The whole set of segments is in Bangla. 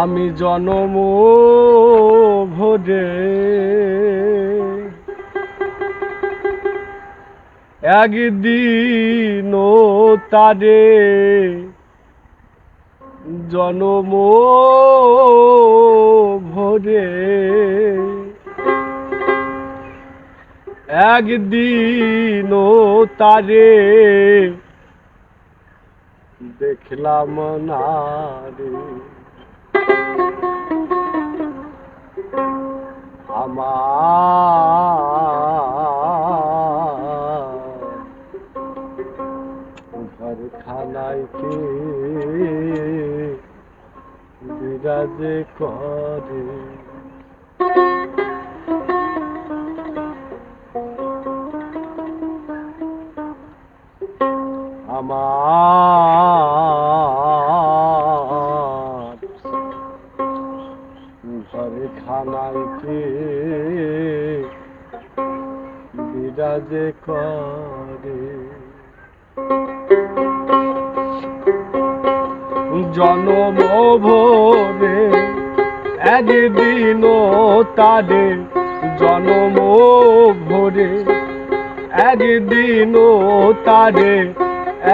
আমি জনম ভোজে। একদিন তারে জনম ভোরে একদিন তারে দেখলাম না রে। আমার খানায় কে বিরাজে করে? ঘরে খানায় কে বিরাজে করে। জনম ভোরে একদিন তারে জনম ভোরে একদিন তারে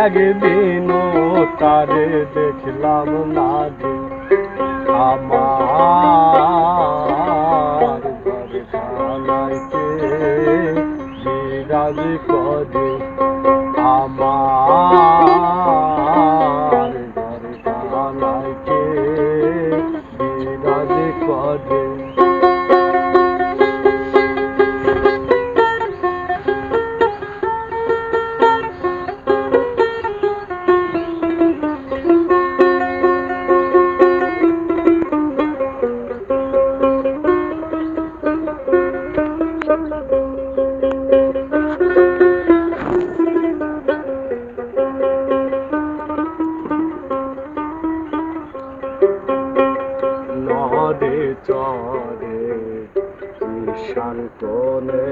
একদিন তারে দেখলাম না রে। আমার ঘর খানাইতে বিরাজ করে। নদে চরে ঈশান কোণে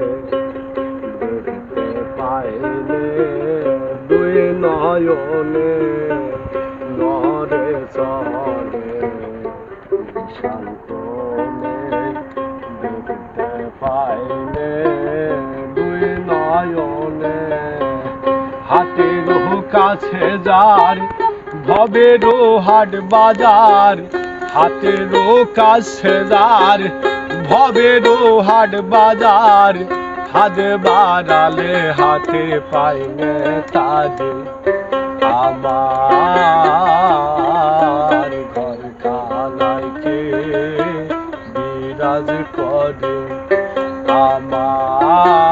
দেখতে পাইলে দুই নয়নে নদে চরে ঈশান কোণে দেখতে পাইলে দুই নয়নে। হাতের কাছে যার ভবেরও হাট বাজার হাতেরও কাছে যার ভবেরও হাট বাজার। হাতে বাড়ালে হাতে পাইনে তাদের আমার। ঘর খালাইকে বিরাজ করে আমার।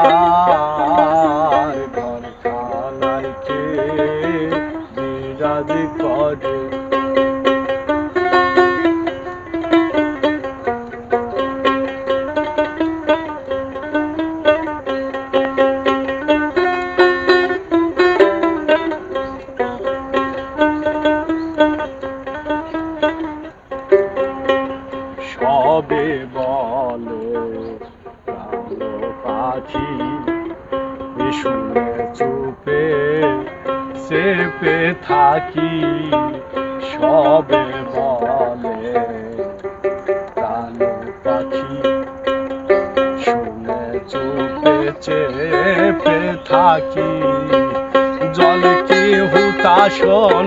সবে বলে? পাখি শুনে চুপে চেপে থাকি, সবে বলে। কালো পাখি শুনে চুপে চেপে থাকি, জল কি হুতাশন,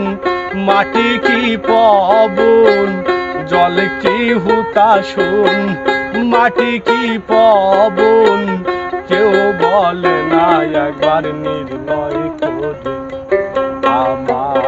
মাটি কি পবন? জল কি হুতাশুন মাটি কি পবন? কেউ বলে না একবার নির্ভয় করে। আমার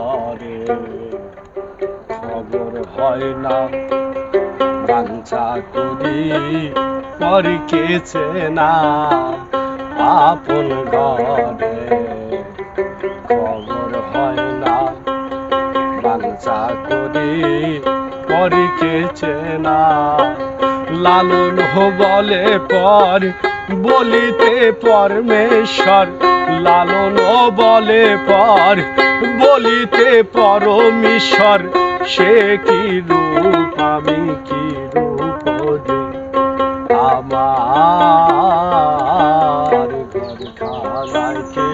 করে খবর হয় না বাঞ্চা করি পরিকেছে না, আপন ঘরে। খবর হয় না বাঞ্চা করি পরিকেছে না, লালন বলে পর বলিতে পরমেশ্বর, লালন বলে পর। বলিতে পরমেশ্বর, সে কি রূপ, আমি কি রূপ আমার ঘর খানাকে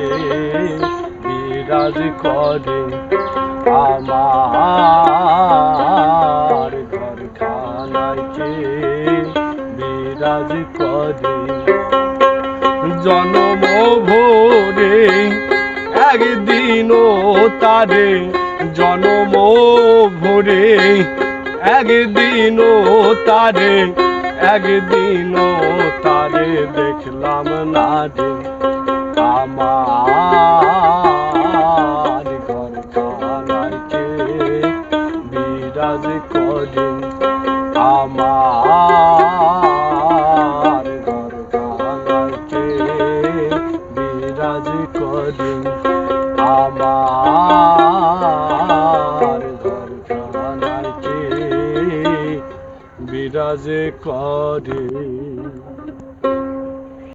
বিরাজ করে? আমার ঘর খানাকে বিরাজ করে। জনম ভোরে, একদিনও তারে জনম ভোরে, একদিনও তারে একদিনও তারে দেখলাম না রে। আমার করে আমার বিরাজ করে।